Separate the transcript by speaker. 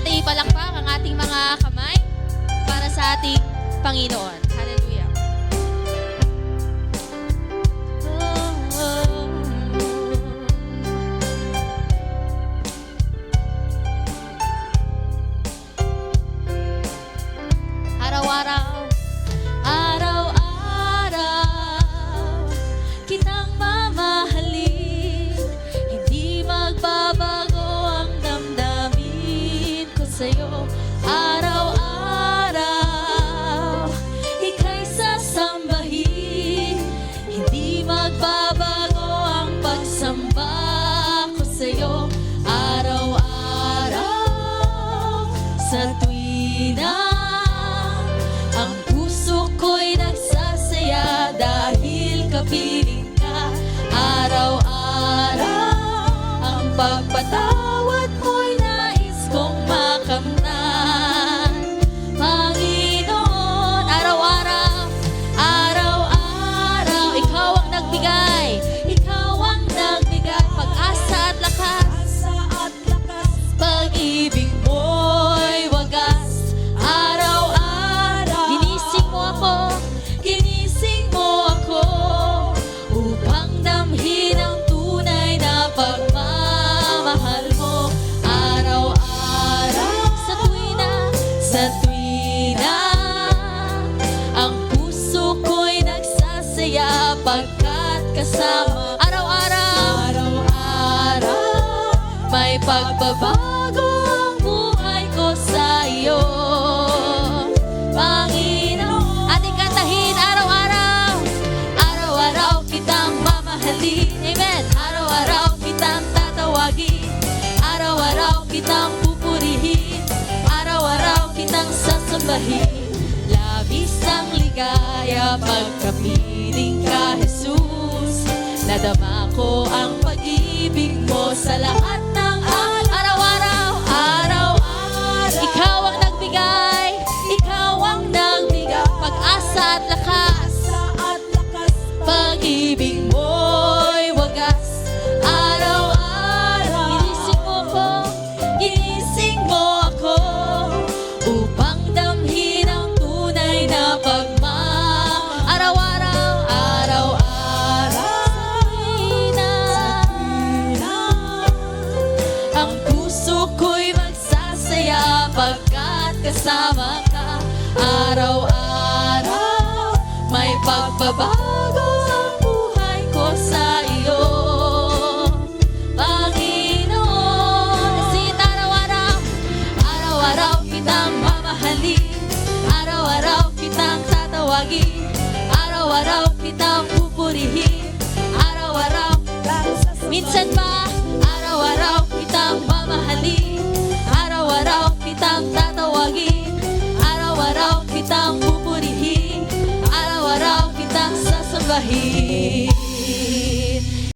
Speaker 1: natin ipalakpak ang ating mga kamay para sa ating Panginoon. Pagpatawad mo'y nais kong makamtan. Panginoon, araw-araw, araw-araw, ikaw ang nagbigay, ikaw ang nagbigay, pag-asa at lakas. Pag-ibig kasama Araw-araw Araw-araw may pagbabago ang buhay ko sa iyo. Panginoon, ating kantahin araw-araw. Araw-araw kitang mamahalin. Amen. Araw-araw kitang tatawagin. Araw-araw kitang pupurihin. Araw-araw kitang sasambahin. Labis ng ligaya pagkapiling ka. Nadama ko ang pag-ibig mo sa lahat kasama ka araw-araw. May pagbabago ang buhay ko sa iyo. Panginoon, Sit araw-araw, araw-araw kitang mamahalin. Araw-araw kitang tatawagin. Araw-araw kitang pupurihin. Araw-araw Minsan pa, Araw-araw